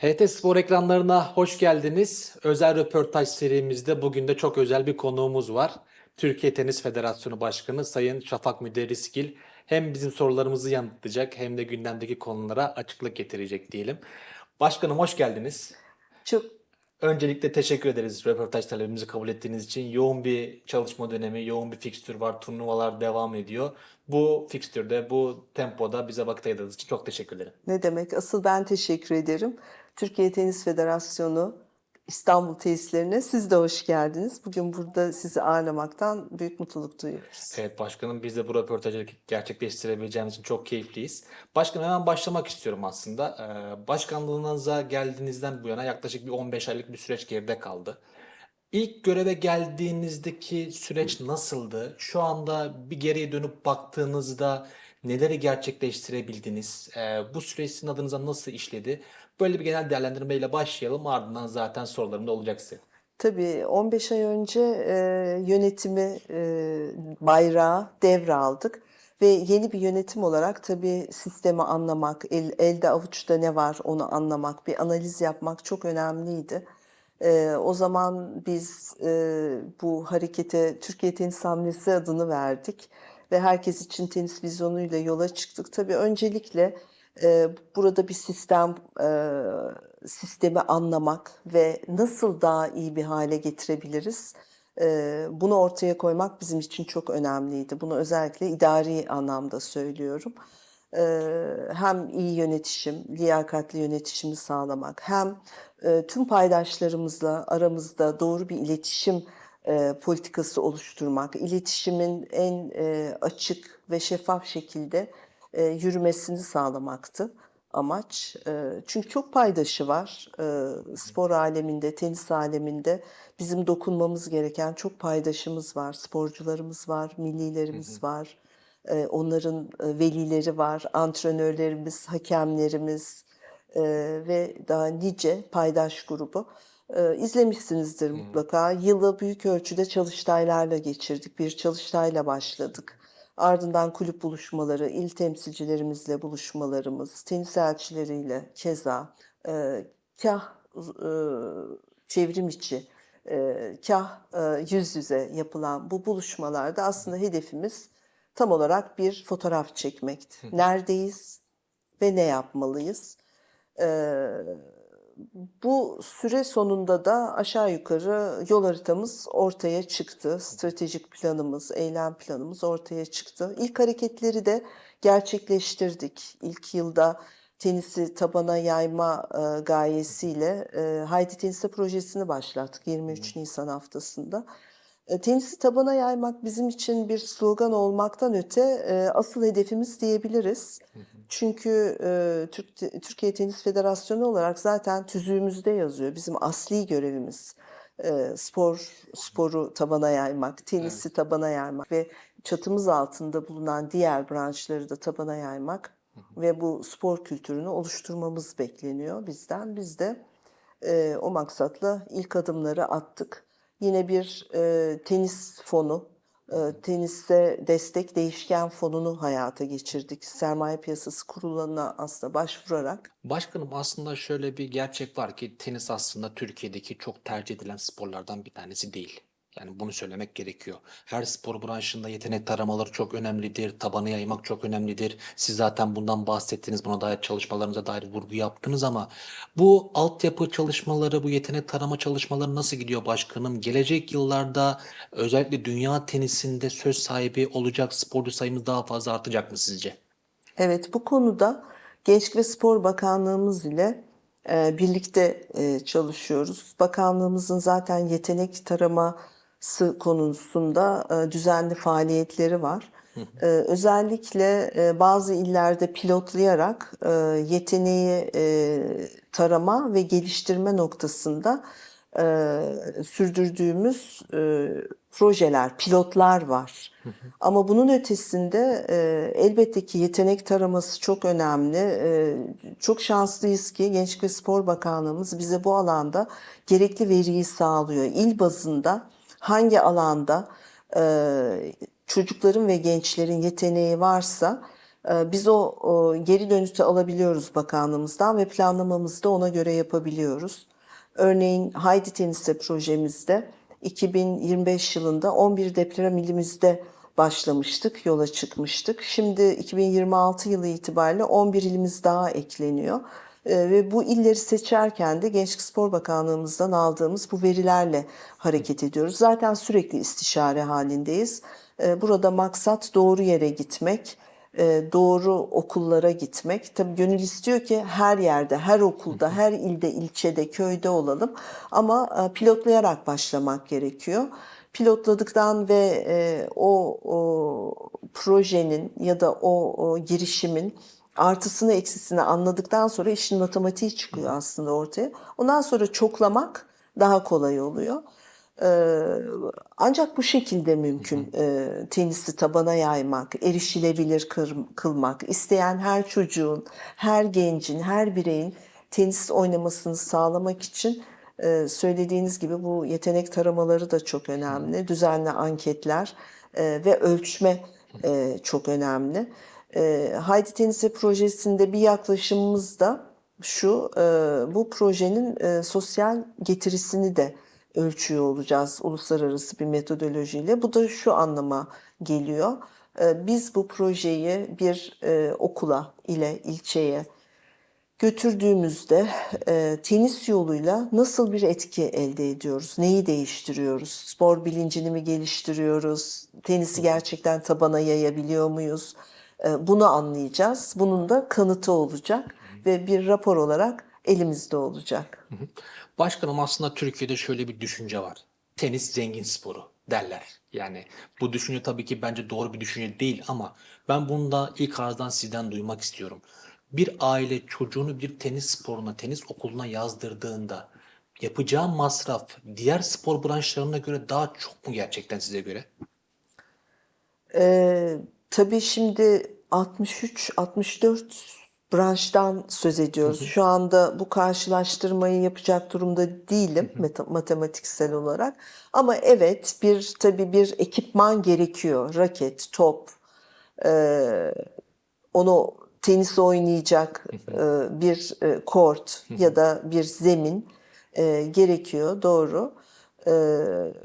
HT Spor ekranlarına hoş geldiniz. Özel röportaj serimizde bugün de çok özel bir konuğumuz var. Türkiye Tenis Federasyonu Başkanı Sayın Şafak Müderrisgil hem bizim sorularımızı yanıtlayacak hem de gündemdeki konulara açıklık getirecek diyelim. Başkanım hoş geldiniz. Çok Öncelikle teşekkür ederiz röportaj talebimizi kabul ettiğiniz için. Yoğun bir çalışma dönemi, yoğun bir fikstür var, turnuvalar devam ediyor. Bu fikstürde, bu tempoda bize vakit ayırdığınız için çok teşekkür ederim. ne demek? Asıl ben teşekkür ederim. Türkiye Tenis Federasyonu İstanbul tesislerine siz de hoş geldiniz. Bugün burada sizi ağırlamaktan büyük mutluluk duyuyoruz. Evet başkanım biz de bu röportajı gerçekleştirebileceğimiz için çok keyifliyiz. Başkanım hemen başlamak istiyorum aslında. Ee, başkanlığınıza geldiğinizden bu yana yaklaşık bir 15 aylık bir süreç geride kaldı. İlk göreve geldiğinizdeki süreç nasıldı? Şu anda bir geriye dönüp baktığınızda neleri gerçekleştirebildiniz? Ee, bu süreç sizin adınıza nasıl işledi? Böyle bir genel değerlendirmeyle başlayalım. Ardından zaten sorularım da olacak size. Tabii 15 ay önce e, yönetimi, e, bayrağı devraldık. Ve yeni bir yönetim olarak tabii sistemi anlamak, el, elde avuçta ne var onu anlamak, bir analiz yapmak çok önemliydi. E, o zaman biz e, bu harekete Türkiye Tenis Hamlesi adını verdik ve herkes için tenis vizyonuyla yola çıktık. Tabii öncelikle e, burada bir sistem e, sistemi anlamak ve nasıl daha iyi bir hale getirebiliriz e, bunu ortaya koymak bizim için çok önemliydi. Bunu özellikle idari anlamda söylüyorum. E, hem iyi yönetişim, liyakatli yönetişimi sağlamak, hem e, tüm paydaşlarımızla aramızda doğru bir iletişim e, politikası oluşturmak, iletişimin en e, açık ve şeffaf şekilde e, yürümesini sağlamaktı amaç. E, çünkü çok paydaşı var e, spor aleminde, tenis aleminde bizim dokunmamız gereken çok paydaşımız var. Sporcularımız var, millilerimiz var, e, onların e, velileri var, antrenörlerimiz, hakemlerimiz e, ve daha nice paydaş grubu. E, izlemişsinizdir mutlaka. Yılı büyük ölçüde çalıştaylarla geçirdik. Bir çalıştayla başladık. Ardından kulüp buluşmaları, il temsilcilerimizle buluşmalarımız, tenis elçileriyle keza, e, kah e, çevrim içi, e, kah e, yüz yüze yapılan bu buluşmalarda aslında hedefimiz tam olarak bir fotoğraf çekmekti. Neredeyiz ve ne yapmalıyız? E, bu süre sonunda da aşağı yukarı yol haritamız ortaya çıktı. Stratejik planımız, eylem planımız ortaya çıktı. İlk hareketleri de gerçekleştirdik. İlk yılda tenisi tabana yayma e, gayesiyle e, Haydi Tenise projesini başlattık 23 Nisan haftasında. E, tenisi tabana yaymak bizim için bir slogan olmaktan öte e, asıl hedefimiz diyebiliriz. Çünkü e, Türk, Türkiye Tenis Federasyonu olarak zaten tüzüğümüzde yazıyor. Bizim asli görevimiz e, spor sporu tabana yaymak, tenisi tabana yaymak ve çatımız altında bulunan diğer branşları da tabana yaymak ve bu spor kültürünü oluşturmamız bekleniyor bizden. Biz de e, o maksatla ilk adımları attık. Yine bir e, tenis fonu, teniste destek değişken fonunu hayata geçirdik. Sermaye Piyasası Kurulu'na aslında başvurarak. Başkanım aslında şöyle bir gerçek var ki tenis aslında Türkiye'deki çok tercih edilen sporlardan bir tanesi değil. Yani bunu söylemek gerekiyor. Her spor branşında yetenek taramaları çok önemlidir. Tabanı yaymak çok önemlidir. Siz zaten bundan bahsettiniz. Buna dair çalışmalarınıza dair vurgu yaptınız ama bu altyapı çalışmaları, bu yetenek tarama çalışmaları nasıl gidiyor başkanım? Gelecek yıllarda özellikle dünya tenisinde söz sahibi olacak sporcu sayımız daha fazla artacak mı sizce? Evet bu konuda Gençlik ve Spor Bakanlığımız ile e, birlikte e, çalışıyoruz. Bakanlığımızın zaten yetenek taraması konusunda e, düzenli faaliyetleri var. E, özellikle e, bazı illerde pilotlayarak yeteneği tarama ve geliştirme noktasında sürdürdüğümüz projeler, pilotlar var. Ama bunun ötesinde elbette ki yetenek taraması çok önemli. Çok şanslıyız ki Gençlik ve Spor Bakanlığımız bize bu alanda gerekli veriyi sağlıyor. İl bazında hangi alanda e, çocukların ve gençlerin yeteneği varsa Ee, Biz o, o geri dönüşü alabiliyoruz bakanlığımızdan ve planlamamızı da ona göre yapabiliyoruz. Örneğin Haydi Tenise projemizde 2025 yılında 11 deprem ilimizde başlamıştık, yola çıkmıştık. Şimdi 2026 yılı itibariyle 11 ilimiz daha ekleniyor. Ee, Ve bu illeri seçerken de Gençlik Spor Bakanlığımızdan aldığımız bu verilerle hareket ediyoruz. Zaten sürekli istişare halindeyiz. Ee, Burada maksat doğru yere gitmek, e, doğru okullara gitmek. Tabii gönül istiyor ki her yerde, her okulda, her ilde, ilçede, köyde olalım. Ama e, pilotlayarak başlamak gerekiyor. Pilotladıktan ve e, o, o projenin ya da o, o girişimin artısını eksisini anladıktan sonra işin matematiği çıkıyor aslında ortaya. Ondan sonra çoklamak daha kolay oluyor. Ee, Ancak bu şekilde mümkün e, tenisi tabana yaymak, erişilebilir kır- kılmak, isteyen her çocuğun, her gencin, her bireyin tenis oynamasını sağlamak için e, söylediğiniz gibi bu yetenek taramaları da çok önemli. Düzenli anketler e, ve ölçme e, çok önemli. E, Haydi Tenise projesinde bir yaklaşımımız da şu, e, bu projenin e, sosyal getirisini de ölçüyor olacağız uluslararası bir metodolojiyle. Bu da şu anlama geliyor. E, Biz bu projeyi bir e, okula ile ilçeye götürdüğümüzde e, tenis yoluyla nasıl bir etki elde ediyoruz? Neyi değiştiriyoruz? Spor bilincini mi geliştiriyoruz? Tenisi gerçekten tabana yayabiliyor muyuz? E, bunu anlayacağız. Bunun da kanıtı olacak ve bir rapor olarak elimizde olacak. Başkanım aslında Türkiye'de şöyle bir düşünce var. Tenis zengin sporu derler. Yani bu düşünce tabii ki bence doğru bir düşünce değil ama ben bunu da ilk ağızdan sizden duymak istiyorum. Bir aile çocuğunu bir tenis sporuna, tenis okuluna yazdırdığında yapacağı masraf diğer spor branşlarına göre daha çok mu gerçekten size göre? Ee, tabii şimdi 63-64 branştan söz ediyoruz. Şu anda bu karşılaştırmayı yapacak durumda değilim matematiksel olarak. Ama evet bir tabii bir ekipman gerekiyor. Raket, top, e, onu tenis oynayacak e, bir e, kort ya da bir zemin e, gerekiyor. Doğru. E,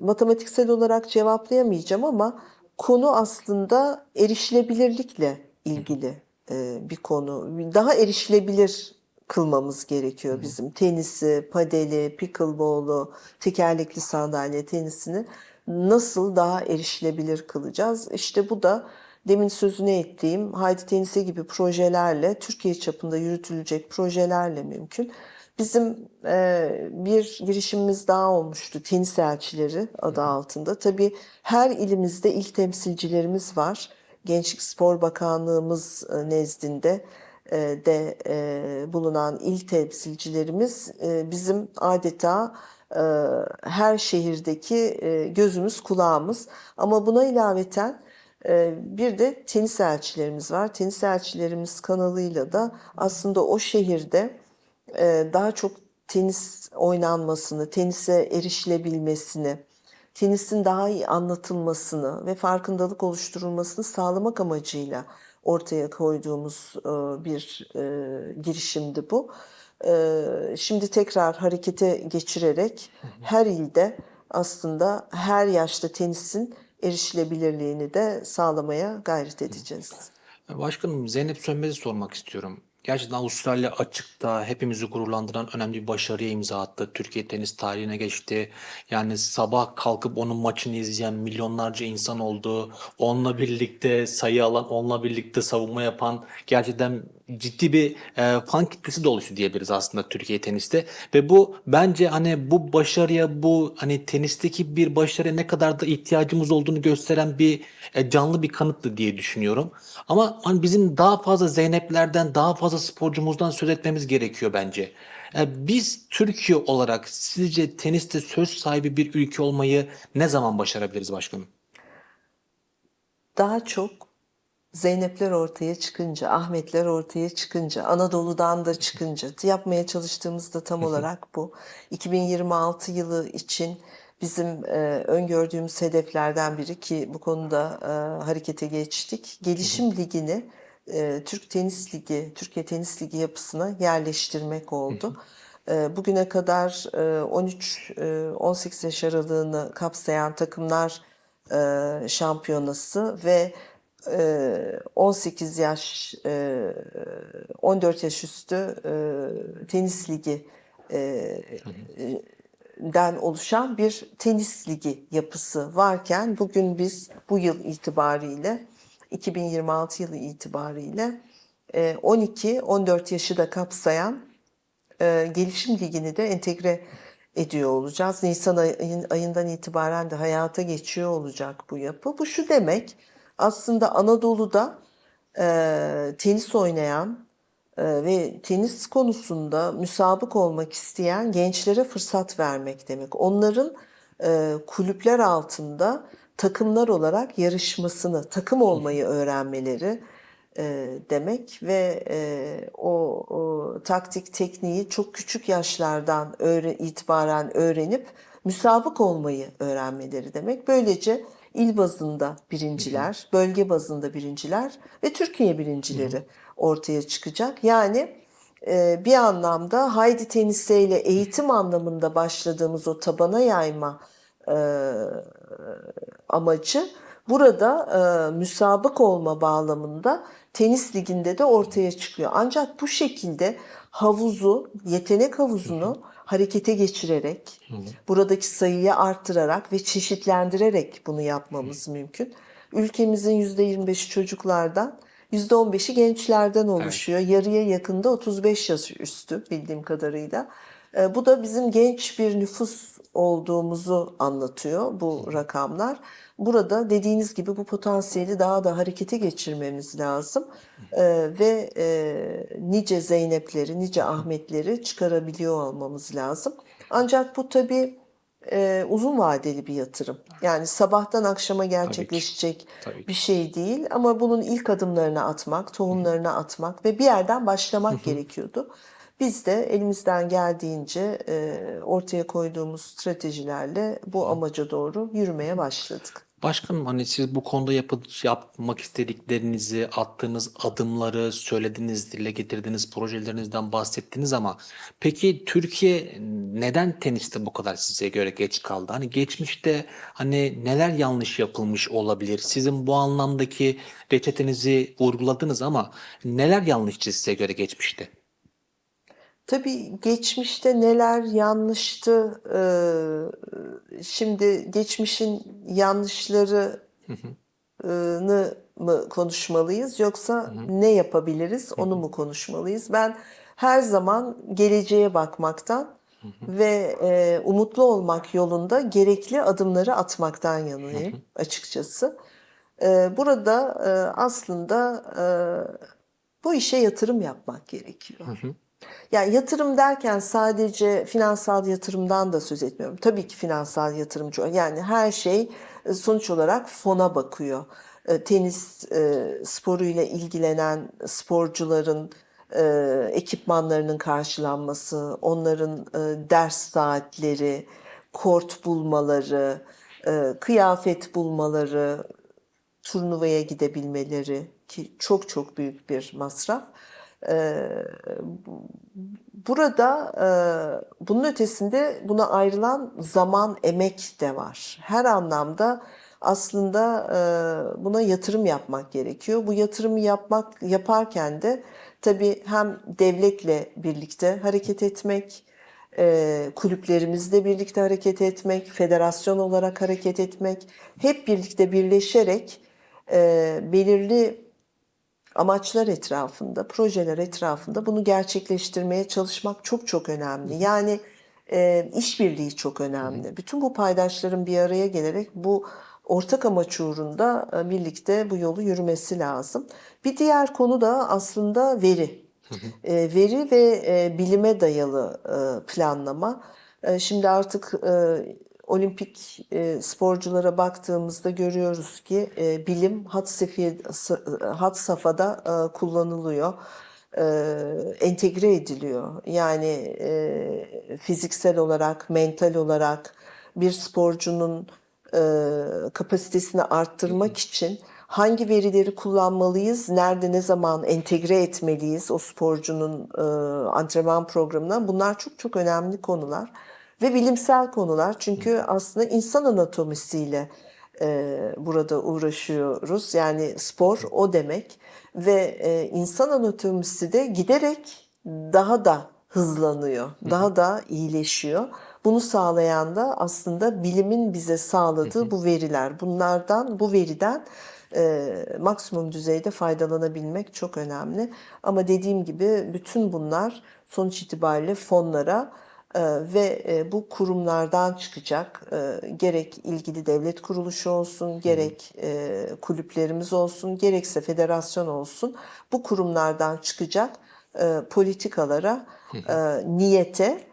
matematiksel olarak cevaplayamayacağım ama konu aslında erişilebilirlikle ilgili e, bir konu. Daha erişilebilir kılmamız gerekiyor bizim. Tenisi, padeli, pickleball'u, tekerlekli sandalye tenisini nasıl daha erişilebilir kılacağız? İşte bu da demin sözünü ettiğim Haydi Tenise gibi projelerle, Türkiye çapında yürütülecek projelerle mümkün. Bizim e, bir girişimimiz daha olmuştu. Tenis Elçileri adı altında. Tabii her ilimizde il temsilcilerimiz var. Gençlik Spor Bakanlığımız e, nezdinde e, de e, bulunan il temsilcilerimiz bizim adeta her şehirdeki gözümüz kulağımız. Ama buna ilaveten bir de tenis elçilerimiz var. Tenis elçilerimiz kanalıyla da aslında o şehirde e, daha çok tenis oynanmasını, tenise erişilebilmesini, tenisin daha iyi anlatılmasını ve farkındalık oluşturulmasını sağlamak amacıyla ortaya koyduğumuz e, bir e, girişimdi bu. Şimdi tekrar harekete geçirerek her ilde aslında her yaşta tenisin erişilebilirliğini de sağlamaya gayret edeceğiz. Başkanım Zeynep Sönmez'i sormak istiyorum. Gerçekten Avustralya açıkta hepimizi gururlandıran önemli bir başarıya imza attı. Türkiye tenis tarihine geçti. Yani sabah kalkıp onun maçını izleyen milyonlarca insan oldu. Onunla birlikte sayı alan, onunla birlikte savunma yapan gerçekten ciddi bir e, fan kitlesi de oluştu diyebiliriz aslında Türkiye teniste. Ve bu bence hani bu başarıya, bu hani tenisteki bir başarıya ne kadar da ihtiyacımız olduğunu gösteren bir e, canlı bir kanıttı diye düşünüyorum. Ama hani bizim daha fazla Zeynep'lerden, daha fazla sporcumuzdan söz etmemiz gerekiyor bence. E, Biz Türkiye olarak sizce teniste söz sahibi bir ülke olmayı ne zaman başarabiliriz başkanım? Daha çok Zeynepler ortaya çıkınca, Ahmetler ortaya çıkınca, Anadolu'dan da çıkınca yapmaya çalıştığımız da tam olarak bu. 2026 yılı için bizim e, öngördüğümüz hedeflerden biri ki bu konuda e, harekete geçtik. Gelişim Ligi'ni e, Türk Tenis Ligi, Türkiye Tenis Ligi yapısına yerleştirmek oldu. E, bugüne kadar e, 13-18 yaş aralığını kapsayan takımlar e, şampiyonası ve e, 18 yaş, e, 14 yaş üstü e, tenis ligi e, den oluşan bir tenis ligi yapısı varken bugün biz bu yıl itibariyle 2026 yılı itibariyle 12-14 yaşı da kapsayan e, gelişim ligini de entegre ediyor olacağız. Nisan ayın, ayından itibaren de hayata geçiyor olacak bu yapı. Bu şu demek aslında Anadolu'da e, tenis oynayan e, ve tenis konusunda müsabık olmak isteyen gençlere fırsat vermek demek. Onların e, kulüpler altında takımlar olarak yarışmasını, takım olmayı öğrenmeleri e, demek ve e, o, o taktik tekniği çok küçük yaşlardan öğre, itibaren öğrenip müsabık olmayı öğrenmeleri demek. Böylece il bazında birinciler, bölge bazında birinciler ve Türkiye birincileri ortaya çıkacak. Yani e, bir anlamda Haydi Teniseyle eğitim anlamında başladığımız o tabana yayma e, amacı burada e, müsabık olma bağlamında tenis liginde de ortaya çıkıyor. Ancak bu şekilde havuzu, yetenek havuzunu harekete geçirerek, buradaki sayıyı arttırarak ve çeşitlendirerek bunu yapmamız mümkün. Ülkemizin %25'i çocuklardan, %15'i gençlerden oluşuyor. Yarıya yakında 35 yaş üstü bildiğim kadarıyla. E, Bu da bizim genç bir nüfus olduğumuzu anlatıyor bu rakamlar. Burada dediğiniz gibi bu potansiyeli daha da harekete geçirmemiz lazım E, ve e, nice Zeynep'leri, nice Ahmet'leri çıkarabiliyor olmamız lazım. Ancak bu tabii e, uzun vadeli bir yatırım. Yani sabahtan akşama gerçekleşecek Tabii ki. bir şey değil ama bunun ilk adımlarını atmak, tohumlarını atmak ve bir yerden başlamak gerekiyordu. Biz de elimizden geldiğince e, ortaya koyduğumuz stratejilerle bu amaca doğru yürümeye başladık. Başkanım hani siz bu konuda yapı, yapmak istediklerinizi, attığınız adımları, söylediğiniz, dile getirdiğiniz projelerinizden bahsettiniz ama peki Türkiye neden teniste bu kadar size göre geç kaldı? Hani geçmişte hani neler yanlış yapılmış olabilir? Sizin bu anlamdaki reçetenizi vurguladınız ama neler yanlıştı size göre geçmişte? Tabii geçmişte neler yanlıştı, şimdi geçmişin yanlışlarını mı konuşmalıyız yoksa ne yapabiliriz onu mu konuşmalıyız? Ben her zaman geleceğe bakmaktan ve e, umutlu olmak yolunda gerekli adımları atmaktan yanayım açıkçası. E, burada e, aslında e, bu işe yatırım yapmak gerekiyor. Yani yatırım derken sadece finansal yatırımdan da söz etmiyorum. Tabii ki finansal yatırımcı. Yani her şey e, sonuç olarak fona bakıyor. E, Tenis e, sporuyla ilgilenen sporcuların ekipmanlarının karşılanması, onların ders saatleri, kort bulmaları, kıyafet bulmaları, turnuvaya gidebilmeleri ki çok çok büyük bir masraf. Ee, Burada e, bunun ötesinde buna ayrılan zaman, emek de var. Her anlamda aslında e, buna yatırım yapmak gerekiyor. Bu yatırımı yapmak yaparken de tabii hem devletle birlikte hareket etmek, e, kulüplerimizle birlikte hareket etmek, federasyon olarak hareket etmek, hep birlikte birleşerek e, belirli amaçlar etrafında, projeler etrafında bunu gerçekleştirmeye çalışmak çok çok önemli. Yani e, işbirliği çok önemli. Bütün bu paydaşların bir araya gelerek bu ortak amaç uğrunda e, birlikte bu yolu yürümesi lazım. Bir diğer konu da aslında veri. E, veri ve e, bilime dayalı planlama. Şimdi artık olimpik e, sporculara baktığımızda görüyoruz ki e, bilim had, sefiye, had safhada e, kullanılıyor. E, entegre ediliyor. Yani e, fiziksel olarak, mental olarak bir sporcunun e, kapasitesini arttırmak için hangi verileri kullanmalıyız, nerede ne zaman entegre etmeliyiz o sporcunun e, antrenman programına bunlar çok çok önemli konular ve bilimsel konular çünkü aslında insan anatomisiyle e, burada uğraşıyoruz yani spor o demek ve e, insan anatomisi de giderek daha da hızlanıyor, daha da iyileşiyor. Bunu sağlayan da aslında bilimin bize sağladığı bu veriler. Bunlardan, bu veriden e, maksimum düzeyde faydalanabilmek çok önemli. Ama dediğim gibi bütün bunlar sonuç itibariyle fonlara ve e, bu kurumlardan çıkacak. E, gerek ilgili devlet kuruluşu olsun, gerek e, kulüplerimiz olsun, gerekse federasyon olsun. Bu kurumlardan çıkacak politikalara, niyete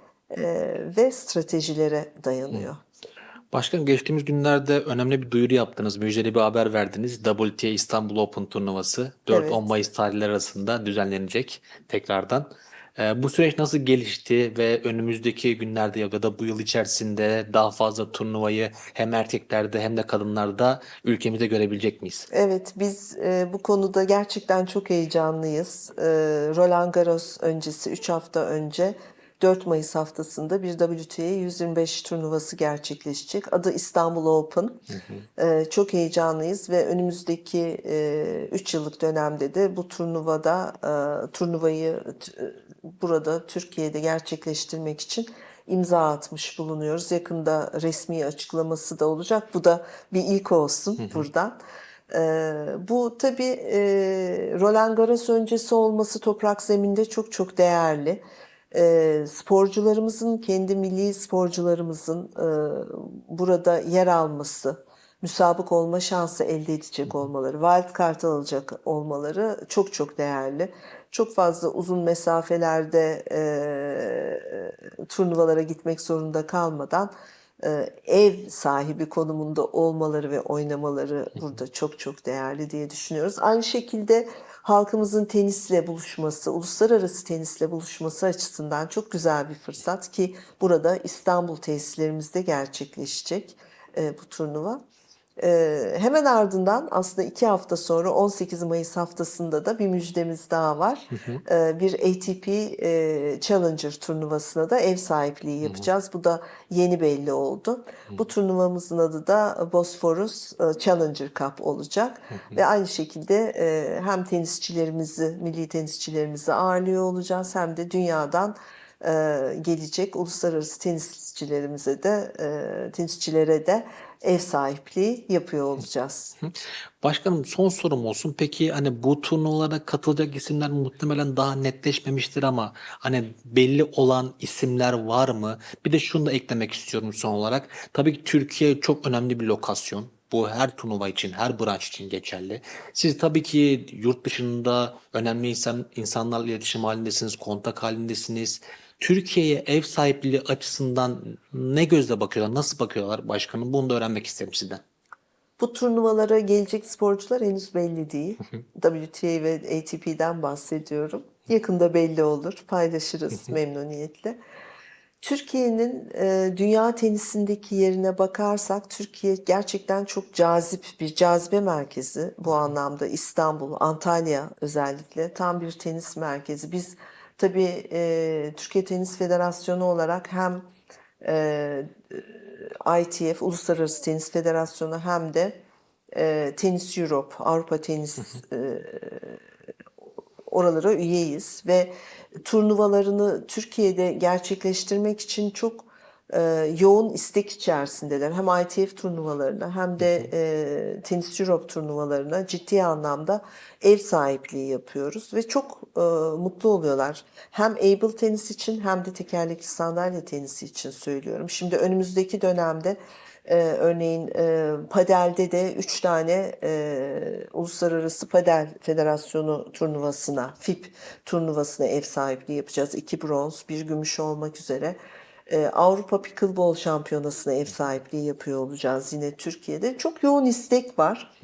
ve stratejilere dayanıyor. Başkanım geçtiğimiz günlerde önemli bir duyuru yaptınız. Müjdeli bir haber verdiniz. WTA İstanbul Open turnuvası 4-10 Evet. Mayıs tarihleri arasında düzenlenecek tekrardan. Ee, bu süreç nasıl gelişti ve önümüzdeki günlerde ya da bu yıl içerisinde daha fazla turnuvayı hem erkeklerde hem de kadınlarda ülkemizde görebilecek miyiz? Evet, biz e, bu konuda gerçekten çok heyecanlıyız. E, Roland Garros öncesi 3 hafta önce 4 Mayıs haftasında bir WTA 125 turnuvası gerçekleşecek. Adı İstanbul Open. E, çok heyecanlıyız ve önümüzdeki 3 yıllık dönemde de bu turnuvada e, turnuvayı e, burada Türkiye'de gerçekleştirmek için imza atmış bulunuyoruz. Yakında resmi açıklaması da olacak. Bu da bir ilk olsun buradan. Ee, bu tabii e, Roland Garros öncesi olması toprak zeminde çok çok değerli. Ee, sporcularımızın, kendi milli sporcularımızın e, burada yer alması, müsabık olma şansı elde edecek olmaları, wild card alacak olmaları çok çok değerli. Çok fazla uzun mesafelerde e, turnuvalara gitmek zorunda kalmadan e, ev sahibi konumunda olmaları ve oynamaları burada çok çok değerli diye düşünüyoruz. Aynı şekilde halkımızın tenisle buluşması, uluslararası tenisle buluşması açısından çok güzel bir fırsat ki burada İstanbul tesislerimizde gerçekleşecek e, bu turnuva. Ee, hemen ardından aslında iki hafta sonra 18 Mayıs haftasında da bir müjdemiz daha var. Ee, bir ATP e, Challenger turnuvasına da ev sahipliği yapacağız. Bu da yeni belli oldu. Bu turnuvamızın adı da Bosphorus e, Challenger Cup olacak. Ve aynı şekilde e, hem tenisçilerimizi, milli tenisçilerimizi ağırlıyor olacağız hem de dünyadan e, gelecek uluslararası tenisçilerimize de e, tenisçilere de ev sahipliği yapıyor olacağız. Başkanım son sorum olsun. Peki hani bu turnuvalara katılacak isimler muhtemelen daha netleşmemiştir ama hani belli olan isimler var mı? Bir de şunu da eklemek istiyorum son olarak. Tabii ki Türkiye çok önemli bir lokasyon. Bu her turnuva için, her branş için geçerli. Siz tabii ki yurt dışında önemli insan, insanlarla iletişim halindesiniz, kontak halindesiniz. Türkiye'ye ev sahipliği açısından ne gözle bakıyorlar, nasıl bakıyorlar başkanım? Bunu da öğrenmek isterim sizden. Bu turnuvalara gelecek sporcular henüz belli değil. WTA ve ATP'den bahsediyorum. Yakında belli olur, paylaşırız memnuniyetle. Türkiye'nin e, dünya tenisindeki yerine bakarsak Türkiye gerçekten çok cazip bir cazibe merkezi bu anlamda İstanbul, Antalya özellikle tam bir tenis merkezi. Biz tabii e, Türkiye Tenis Federasyonu olarak hem e, ITF Uluslararası Tenis Federasyonu hem de e, Tenis Europe Avrupa Tenis e, oralara üyeyiz ve turnuvalarını Türkiye'de gerçekleştirmek için çok e, yoğun istek içerisindeler. Hem ITF turnuvalarına hem de e, Tenis Europe turnuvalarına ciddi anlamda ev sahipliği yapıyoruz ve çok e, mutlu oluyorlar. Hem able tenis için hem de tekerlekli sandalye tenisi için söylüyorum. Şimdi önümüzdeki dönemde e, örneğin e, padelde de 3 tane e, Uluslararası Padel Federasyonu turnuvasına, FIP turnuvasına ev sahipliği yapacağız. 2 bronz, 1 gümüş olmak üzere. E, Avrupa Pickleball Şampiyonası'na ev sahipliği yapıyor olacağız yine Türkiye'de. Çok yoğun istek var.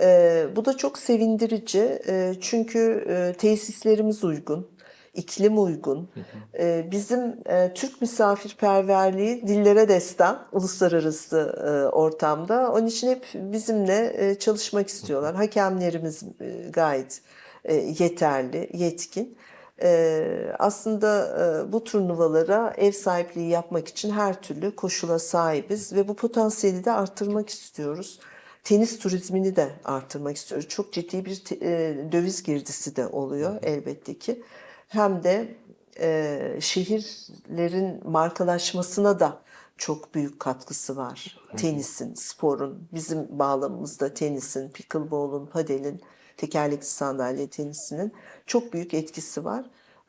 E, bu da çok sevindirici. E, çünkü e, tesislerimiz uygun. iklim uygun. E, bizim e, Türk misafirperverliği dillere destan uluslararası e, ortamda. Onun için hep bizimle e, çalışmak istiyorlar. Hakemlerimiz e, gayet e, yeterli, yetkin. E, aslında e, bu turnuvalara ev sahipliği yapmak için her türlü koşula sahibiz ve bu potansiyeli de arttırmak istiyoruz. Tenis turizmini de arttırmak istiyoruz. Çok ciddi bir e, döviz girdisi de oluyor elbette ki. Hem de e, şehirlerin markalaşmasına da çok büyük katkısı var. Tenisin, sporun, bizim bağlamımızda tenisin, pickleball'un, padelin, tekerlekli sandalye tenisinin çok büyük etkisi var.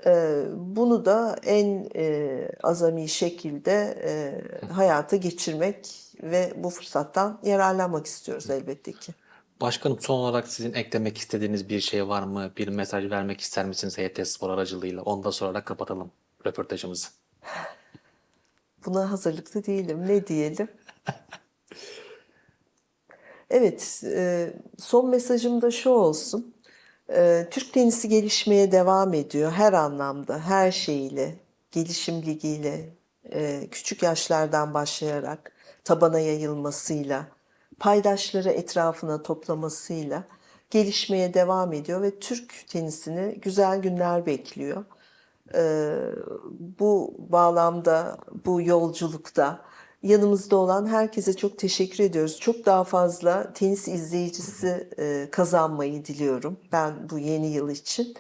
E, bunu da en e, azami şekilde e, hayata geçirmek ve bu fırsattan yararlanmak istiyoruz elbette ki. Başkanım son olarak sizin eklemek istediğiniz bir şey var mı? Bir mesaj vermek ister misiniz HT Spor aracılığıyla? Onu da sorarak kapatalım röportajımızı. Buna hazırlıklı değilim. Ne diyelim? Evet, e, son mesajım da şu olsun. E, Türk tenisi gelişmeye devam ediyor her anlamda, her şeyiyle, gelişim ligiyle, e, küçük yaşlardan başlayarak tabana yayılmasıyla, paydaşları etrafına toplamasıyla gelişmeye devam ediyor ve Türk tenisini güzel günler bekliyor. Bu bağlamda, bu yolculukta yanımızda olan herkese çok teşekkür ediyoruz. Çok daha fazla tenis izleyicisi e, kazanmayı diliyorum ben bu yeni yıl için.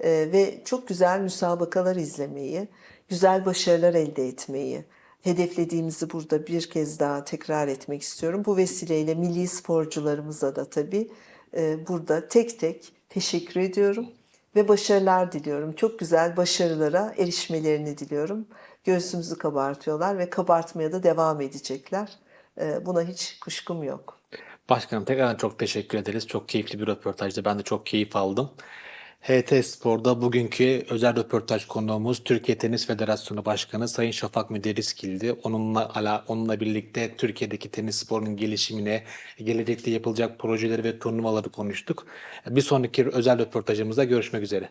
E, ve çok güzel müsabakalar izlemeyi, güzel başarılar elde etmeyi, hedeflediğimizi burada bir kez daha tekrar etmek istiyorum. Bu vesileyle milli sporcularımıza da tabii e, burada tek tek teşekkür ediyorum ve başarılar diliyorum. Çok güzel başarılara erişmelerini diliyorum. Göğsümüzü kabartıyorlar ve kabartmaya da devam edecekler. E, Buna hiç kuşkum yok. Başkanım tekrardan çok teşekkür ederiz. Çok keyifli bir röportajdı. Ben de çok keyif aldım. HT Spor'da bugünkü özel röportaj konuğumuz Türkiye Tenis Federasyonu Başkanı Sayın Şafak Müderriskil'di. Onunla ala, onunla birlikte Türkiye'deki tenis sporunun gelişimine, gelecekte yapılacak projeleri ve turnuvaları konuştuk. Bir sonraki özel röportajımızda görüşmek üzere.